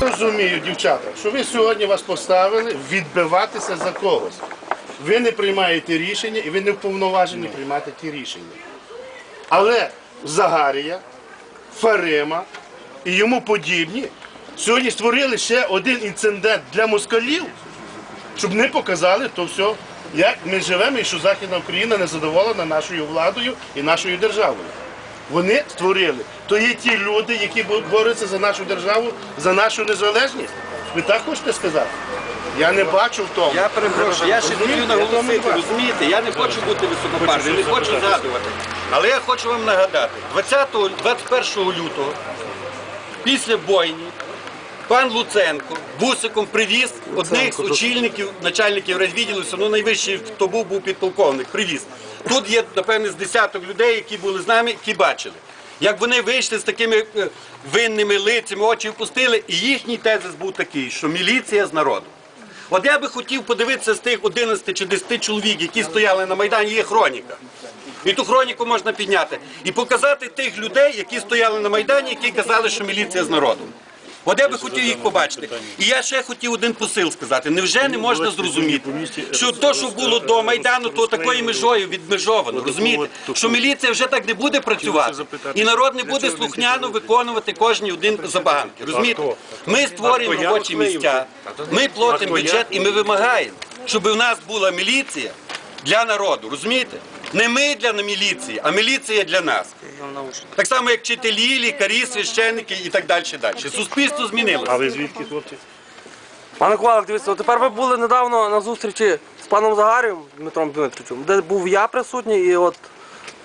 розумію, дівчата, що ви сьогодні вас поставили відбиватися за когось. Ви не приймаєте рішення і ви не вповноважені приймати ті рішення. Але Загарія, Фарима і йому подібні сьогодні створили ще один інцидент для москалів, щоб не показали то все, як ми живемо і що Західна Україна не задоволена нашою владою і нашою державою. Вони створили. То є ті люди, які бо- борються за нашу державу, за нашу незалежність. Ви так хочете сказати? Я не бачу в тому. Я перепрошую, я ще хотів наголосити, розумієте, я не хочу бути високопарним, не хочу згадувати. Але я хочу вам нагадати, 20, 21 лютого, після бойні, пан Луценко бусиком привіз одних з очільників, начальників розвідділу, все одно найвищий, хто був, був підполковник, привіз. Тут є, напевне, з десяток людей, які були з нами, які бачили. Як вони вийшли з такими е, винними лицями, очі впустили, і їхній тезис був такий, що міліція з народу. От я би хотів подивитися з тих 11 чи 10 чоловік, які стояли на Майдані, є хроніка. І ту хроніку можна підняти. І показати тих людей, які стояли на Майдані, які казали, що міліція з народом. От я би хотів їх побачити. І я ще хотів один посил сказати. Невже не можна зрозуміти, що то, що було до Майдану, то такою межою відмежовано. Розумієте? Що міліція вже так не буде працювати, і народ не буде слухняно виконувати кожні один забаганки. Розумієте? Ми створюємо робочі місця, ми платимо бюджет і ми вимагаємо, щоб у нас була міліція для народу. Розумієте? Не ми для міліції, а міліція для нас. Так само, як вчителі, лікарі, священники і так далі. далі. Суспільство змінилося. А ви звідки, хлопці? Пане Ковалик, дивіться, тепер ви були недавно на зустрічі з паном Загарієм Дмитром Дмитровичем, де був я присутній і от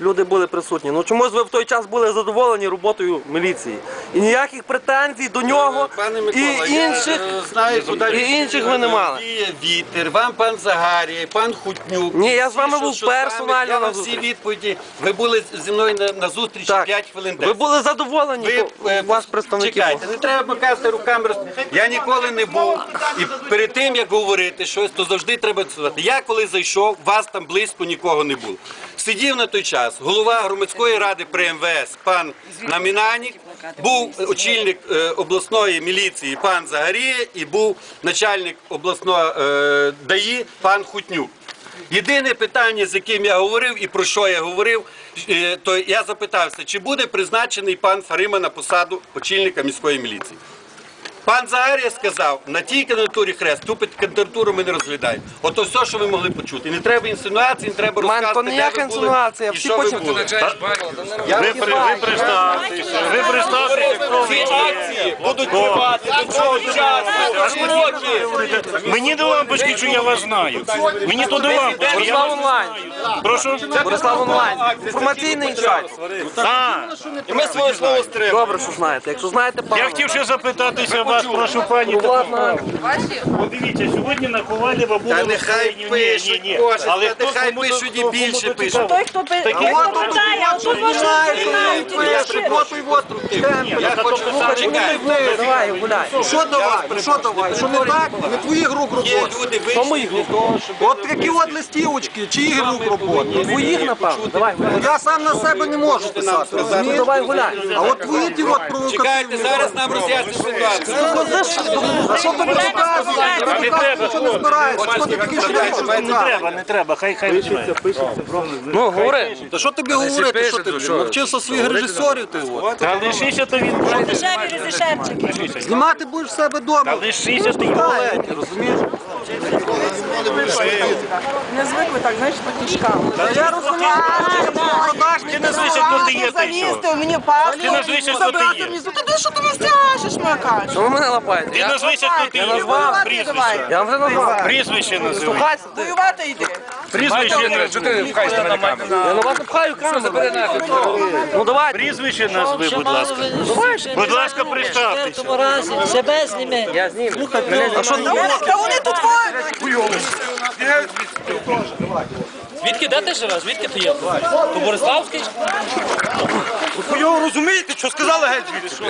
люди були присутні. Ну чомусь ви в той час були задоволені роботою міліції. І ніяких претензій до нього Пане і Микола, я, інших. е, знаю, куди і інших ви не мали. Є Вітер, вам пан Загарій, пан Хутнюк. Ні, я з Всі, вами що- був що з вами, персонально Я на вам всі зустрічі. відповіді. Ви були зі мною на, на зустрічі Так. 5 хвилин. Ви 10. були задоволені, Ви то е, у вас представники. чекайте, не треба макати руками. роз- Я ніколи не був. І перед тим як говорити щось, то завжди треба сказати. Я коли зайшов, вас там близько нікого не було. Сидів на той час голова громадської ради при МВС пан Намінанік, був очільник е, обласної міліції пан Загарія і був начальник обласної е, ДАІ пан Хутнюк. Єдине питання, з яким я говорив і про що я говорив, е, то я запитався, чи буде призначений пан Фарима на посаду очільника міської міліції. Пан Загарія сказав, на тій кандидатурі хрест, ту під- кандидатуру ми не розглядаємо. Ото все, що ви могли почути. Не треба інсинуацій, не треба Ман, розказувати, то де ніяка ви були інсинуація, і всі що ви почули. були. Ви, при, ви представтеся, ви представтеся, хто ви Ці акції будуть тривати до цього часу. Років. Мені до лампочки, що я вас знаю. Мені то до лампочки. Я Борислав вас онлайн. прошу. Борислав онлайн. Інформаційний сайт. А, І ми своє слово стримали. Добре, що знаєте. Якщо знаєте, пане. я хотів ще запитатися вас, прошу пані. Ну, таку Подивіться, сьогодні на Ковалєва було Та нехай розслідування. пишуть, Ні, ні, ні. кожен, Але та хто нехай кому пишуть і більше пишуть. Той, хто пи- Такі- хто питає, а тут може не знають. Я примотую остров. Я хочу чекайте. Давай, гуляй. Що давай? Ну що давай? Що не так? Не твоїх рук Є робота. люди вийшли для того, щоб От такі от листівочки, чиїх рук робота? Твоїх, напевно. Давай, гуляй. Я сам на себе не можу писати, Ну, розумієш? давай, гуляй. А от твої ті от провокативні. Чекайте, зараз нам роз'яснять ситуацію. А що не ти такий швидко Не треба, не треба, хай хай починає. Ну, говори. Та що тобі говорити? Що ти навчився своїх режисерів ти от? Та лишися то він. Дешеві. Знімати будеш в себе вдома. Та лишися ти його. Розумієш? Не звикли так, знаєш, по кішкам. Та я розумію, що ти. Ти назвися, хто ти є, ти що? Залізти мені палку, Ти назвися, хто ти є. ти що ти не? Що ви мене лапаєте? Ти Я, назвися, хто ти Я є. назвав. Прізвище. я вам вже назвав. Прізвище ти. Воювати йди. Прізвище називай. Я на вас не пхаю камеру. Ну давай. Прізвище назви, будь ласка. Будь ласка, представтеся. разі себе зніми. Я зніму. Мене Та вони, та вони тут воюють. Звідки де ти живеш? Звідки ти є? То Бориславський? Ви розумієте, що сказали геть звідси?